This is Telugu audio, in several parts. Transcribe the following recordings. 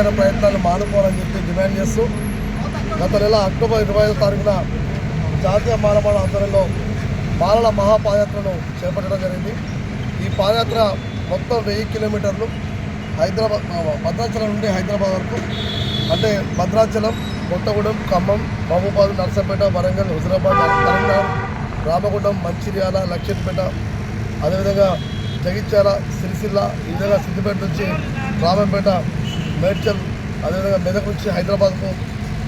వర్గీకరణ ప్రయత్నాలు మానుకోవాలని చెప్పి డిమాండ్ చేస్తూ గత నెల అక్టోబర్ ఇరవై ఐదో తారీఖున జాతీయ మానవాళ ఆధ్వర్యంలో బాలల మహాపాదయాత్రను చేపట్టడం జరిగింది. ఈ పాదయాత్ర మొత్తం వెయ్యి కిలోమీటర్లు హైదరాబాద్ భద్రాచలం నుండి హైదరాబాద్ వరకు. అంటే భద్రాచలం కొత్తగూడెం ఖమ్మం మహబూబాద్ నర్సంపేట వరంగల్ హుజరాబాద్ కరీంనగర్ రామగుండం మంచిర్యాల లక్ష్మీపేట అదేవిధంగా జగిత్యాల సిరిసిల్ల ఈ విధంగా సిద్దిపేట నుంచి రామంపేట మేడ్చల్ అదేవిధంగా మెదక్ నుంచి హైదరాబాద్కు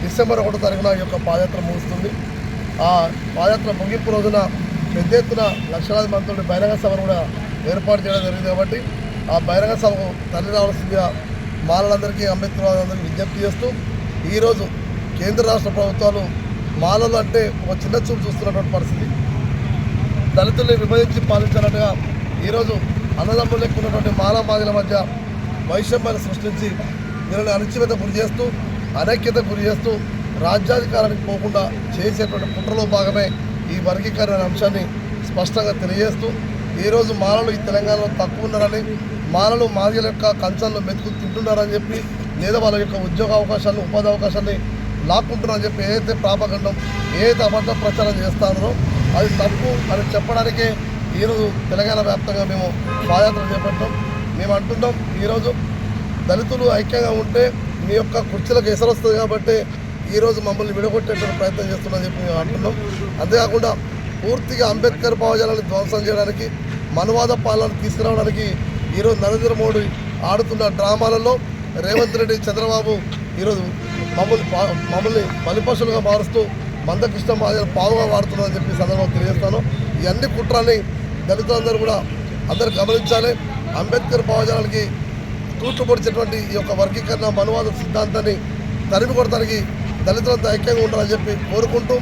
డిసెంబర్ ఒకటో తారీఖున ఈ యొక్క పాదయాత్ర ముగుస్తుంది. ఆ పాదయాత్ర ముగింపు రోజున పెద్ద ఎత్తున లక్షలాది మందితో బహిరంగ సభను కూడా ఏర్పాటు చేయడం జరిగింది కాబట్టి ఆ బహిరంగ సభకు తల్లి రావాల్సిందిగా మాలలందరికీ అంబేద్కర్ వాళ్ళందరికీ విజ్ఞప్తి చేస్తూ ఈరోజు కేంద్ర రాష్ట్ర ప్రభుత్వాలు మాలలు అంటే ఒక చిన్న చూపు చూస్తున్నటువంటి పరిస్థితి. దళితుల్ని విభజించి పాలించాలన్నట్టుగా ఈరోజు అన్నదమ్ములు లెక్క ఉన్నటువంటి మాల మాదిల మధ్య వైషమ్యాన్ని సృష్టించి వీళ్ళని అణచివేత గురి చేస్తూ అనైక్యత గురి చేస్తూ రాజ్యాధికారానికి పోకుండా చేసేటువంటి కుట్రలో భాగమే ఈ వర్గీకరణ అనే అంశాన్ని స్పష్టంగా తెలియజేస్తూ ఈరోజు మాలలు ఈ తెలంగాణలో తక్కువ ఉన్నారని మాలలు మాదిగల యొక్క కంచాలను మెతుకు తింటున్నారని చెప్పి లేదా వాళ్ళ యొక్క ఉద్యోగ అవకాశాలను ఉపాధి అవకాశాన్ని లాక్కుంటున్నారని చెప్పి ఏదైతే ప్రాపగండం ఏదైతే అబద్ధ ప్రచారం చేస్తారో అది తప్పు అని చెప్పడానికే ఈరోజు తెలంగాణ వ్యాప్తంగా మేము పాదయాత్ర చేపట్టాం. మేము అంటున్నాం ఈరోజు దళితులు ఐక్యంగా ఉంటే మీ యొక్క కుర్చీలకు ఎసరు వస్తుంది కాబట్టి ఈరోజు మమ్మల్ని విడగొట్టేటువంటి ప్రయత్నం చేస్తున్నది చెప్పి మేము అంటున్నాం. అంతేకాకుండా పూర్తిగా అంబేద్కర్ భావజాలను ధ్వంసం చేయడానికి మనువాద పాలన తీసుకురావడానికి ఈరోజు నరేంద్ర మోడీ ఆడుతున్న డ్రామాలలో రేవంత్ రెడ్డి చంద్రబాబు ఈరోజు మమ్మల్ని పా- మమ్మల్ని బలిపశులుగా మారుస్తూ మందకృష్ణ మాదిరి పావుగా వాడుతున్నారని చెప్పి సందర్భంగా తెలియజేస్తాను. ఇవన్నీ కుట్రాన్ని దళితులందరూ కూడా అందరూ గమనించాలి. అంబేద్కర్ భావజాలకి తూట్లు ఈ యొక్క వర్గీకరణ మనువాద సిద్ధాంతాన్ని తరిమి కొడతానికి దళితులంతా ఐక్యంగా ఉండాలని చెప్పి కోరుకుంటూ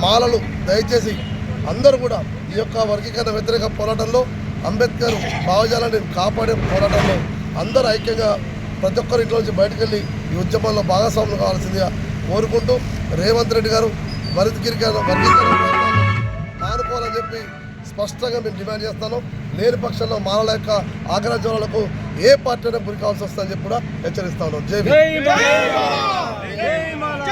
మాలలు దయచేసి అందరూ కూడా ఈ యొక్క వర్గీకరణ వ్యతిరేక పోరాటంలో అంబేద్కర్ భావజాలాన్ని కాపాడే పోరాటంలో అందరూ ఐక్యంగా ప్రతి ఒక్కరి ఇంట్లో నుంచి బయటకు వెళ్ళి ఈ ఉద్యమంలో భాగస్వాములు కావాల్సిందిగా కోరుకుంటూ రేవంత్ రెడ్డి గారు వర్గీకరణ వర్గీకరణ మానుకోవాలని చెప్పి స్పష్టంగా మేము డిమాండ్ చేస్తాను. లేని పక్షంలో మానల యొక్క ఆగ్రహ జ్వరాలకు ఏ పార్టీ అయినా గురి కావాల్సి వస్తుందని చెప్పి కూడా హెచ్చరిస్తాను జై భీమ్. జై మాలా! జై మాలా!